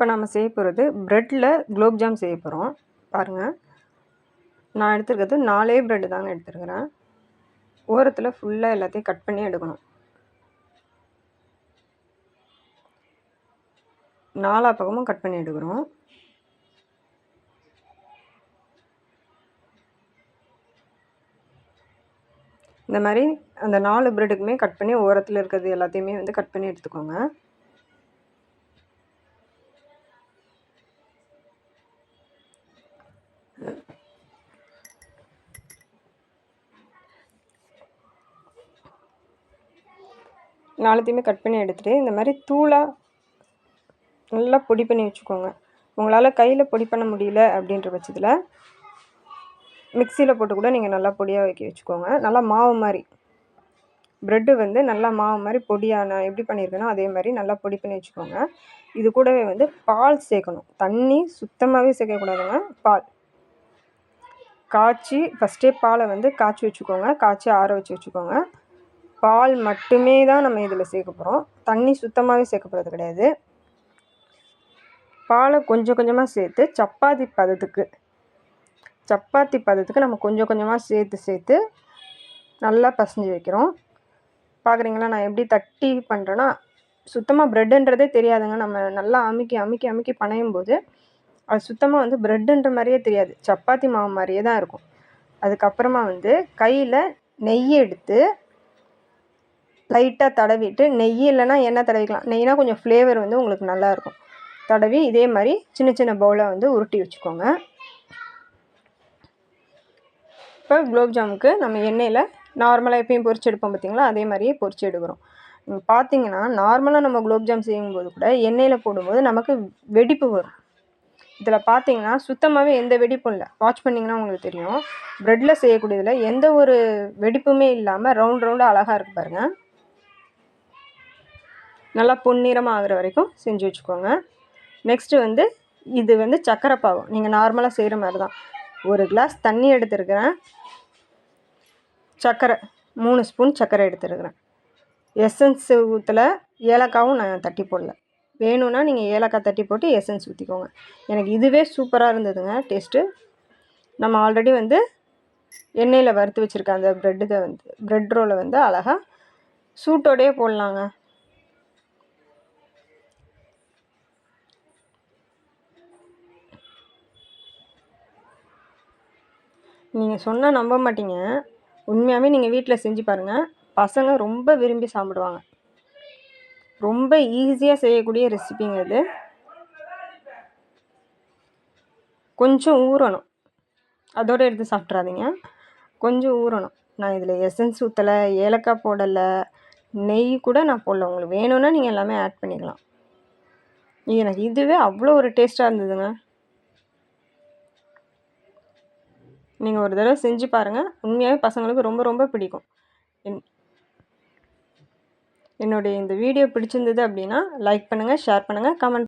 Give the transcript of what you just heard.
இப்போ நம்ம செய்ய போகிறது ப்ரெட்டில் குலோப்ஜாம் செய்ய போகிறோம் பாருங்கள் நான் எடுத்துருக்கிறது நாலே ப்ரெட்டு தாங்க எடுத்துருக்கிறேன். ஓரத்தில் ஃபுல்லாக எல்லாத்தையும் கட் பண்ணி எடுக்கணும். நாலா பக்கமும் கட் பண்ணி எடுக்கிறோம். இந்த மாதிரி அந்த நாலு ப்ரெட்டுக்குமே கட் பண்ணி ஓரத்தில் இருக்கிறது எல்லாத்தையுமே வந்து கட் பண்ணி எடுத்துக்கோங்க. நாலுத்தையுமே கட் பண்ணி எடுத்துகிட்டு இந்த மாதிரி தூளாக நல்லா பொடி பண்ணி வச்சுக்கோங்க. உங்களால் கையில் பொடி பண்ண முடியல அப்படின்ற பட்சத்தில் மிக்சியில் போட்டு கூட நீங்கள் நல்லா பொடியாக வைக்க வச்சுக்கோங்க. நல்லா மாவு மாதிரி. ப்ரெட்டு வந்து நல்லா மாவு மாதிரி பொடியாக நான் எப்படி பண்ணியிருக்கேனோ அதே மாதிரி நல்லா பொடி பண்ணி வச்சுக்கோங்க. இது கூடவே வந்து பால் சேர்க்கணும். தண்ணி சுத்தமாகவே சேர்க்கக்கூடாதுங்க. பால். காய்ச்சி ஃபஸ்ட்டே பாலை வந்து காய்ச்சி வச்சுக்கோங்க. காய்ச்சி ஆற வச்சு வச்சுக்கோங்க. பால் மட்டுமே தான் நம்ம இதில் சேர்க்க போகிறோம் தண்ணி சுத்தமாகவே சேர்க்க போகிறது கிடையாது. பாலை கொஞ்சம் கொஞ்சமாக சேர்த்து சப்பாத்தி பதத்துக்கு சப்பாத்தி பதத்துக்கு நம்ம கொஞ்சம் கொஞ்சமாக சேர்த்து சேர்த்து நல்லா பசைஞ்சு வைக்கிறோம். பார்க்குறீங்களா நான் எப்படி தட்டி பண்ணுறேன்னா சுத்தமாக ப்ரெட்டுன்றதே தெரியாதுங்க. நம்ம நல்லா அமுக்கி அமுக்கி அமுக்கி பனையும் போது அது சுத்தமாக வந்து ப்ரெட்டுன்ற மாதிரியே தெரியாது. சப்பாத்தி மாவு மாதிரியே தான் இருக்கும். அதுக்கப்புறமா வந்து கையில் நெய் எடுத்து லைட்டாக தடவிட்டு நெய் இல்லைன்னா எண்ணெய் தடவிக்கலாம். நெய்னா கொஞ்சம் ஃப்ளேவர் வந்து உங்களுக்கு நல்லாயிருக்கும். தடவி இதே மாதிரி சின்ன சின்ன பவுலை வந்து உருட்டி வச்சுக்கோங்க. இப்போ குலோப்ஜாமுக்கு நம்ம எண்ணெயில் நார்மலாக எப்பயும் பொரிச்சு எடுப்போம் பார்த்திங்களா? அதே மாதிரியே பொரிச்சு எடுக்கிறோம். நீங்கள் பார்த்தீங்கன்னா நார்மலாக நம்ம குலோப்ஜாம் செய்யும்போது கூட எண்ணெயில் போடும்போது நமக்கு வெடிப்பு வரும். இதில் பார்த்தீங்கன்னா சுத்தமாகவே எந்த வெடிப்பும் இல்லை. வாட்ச் பண்ணிங்கன்னா உங்களுக்கு தெரியும். ப்ரெட்டில் செய்யக்கூடியதில் எந்த ஒரு வெடிப்புமே இல்லாமல் ரவுண்ட் ரவுண்டாக அழகாக இருக்குது பாருங்கள் நல்லா பொன்னிறமாக ஆகிற வரைக்கும் செஞ்சு வச்சுக்கோங்க. நெக்ஸ்ட்டு வந்து இது வந்து சக்கரை பாகம் நீங்கள் நார்மலாக செய்கிற மாதிரி தான் ஒரு கிளாஸ் தண்ணி எடுத்துருக்கிறேன். சர்க்கரை மூணு ஸ்பூன் சர்க்கரை எடுத்துருக்கிறேன். எசன்ஸ் ஊற்றல ஏலக்காவும் நான் தட்டி போடல. வேணும்னா நீங்கள் ஏலக்காய் தட்டி போட்டு எசன்ஸ் ஊற்றிக்கோங்க எனக்கு இதுவே சூப்பராக இருந்ததுங்க டேஸ்ட்டு நம்ம ஆல்ரெடி வந்து எண்ணெயில் வறுத்து வச்சுருக்க அந்த ப்ரெட்டு வந்து ப்ரெட் ரோலை வந்து அழகாக சூட்டோடையே போடலாங்க. நீங்கள் சொன்னால் நம்ப மாட்டீங்க. உண்மையாகவே நீங்கள் வீட்டில் செஞ்சு பாருங்கள் பசங்க ரொம்ப விரும்பி சாப்பிடுவாங்க. ரொம்ப ஈஸியாக செய்யக்கூடிய ரெசிபிங்க இது. கொஞ்சம் ஊறணும். அதோடு எடுத்து சாப்பிட்றாதீங்க கொஞ்சம் ஊறணும். நான் இதில் எசன்ஸ் ஊற்றலை ஏலக்காய் போடலை நெய் கூட நான் போடல. உங்களுக்கு வேணும்னா நீங்கள் எல்லாமே ஆட் பண்ணிக்கலாம். எனக்கு இதுவே அவ்வளோ ஒரு டேஸ்ட்டாக இருந்ததுங்க. நீங்கள் ஒரு தடவை செஞ்சு பாருங்கள் உண்மையாகவே பசங்களுக்கு ரொம்ப ரொம்ப பிடிக்கும். என் என்னுடைய இந்த வீடியோ பிடிச்சிருந்தது அப்படின்னா லைக் பண்ணுங்கள் ஷேர் பண்ணுங்கள் கமெண்ட்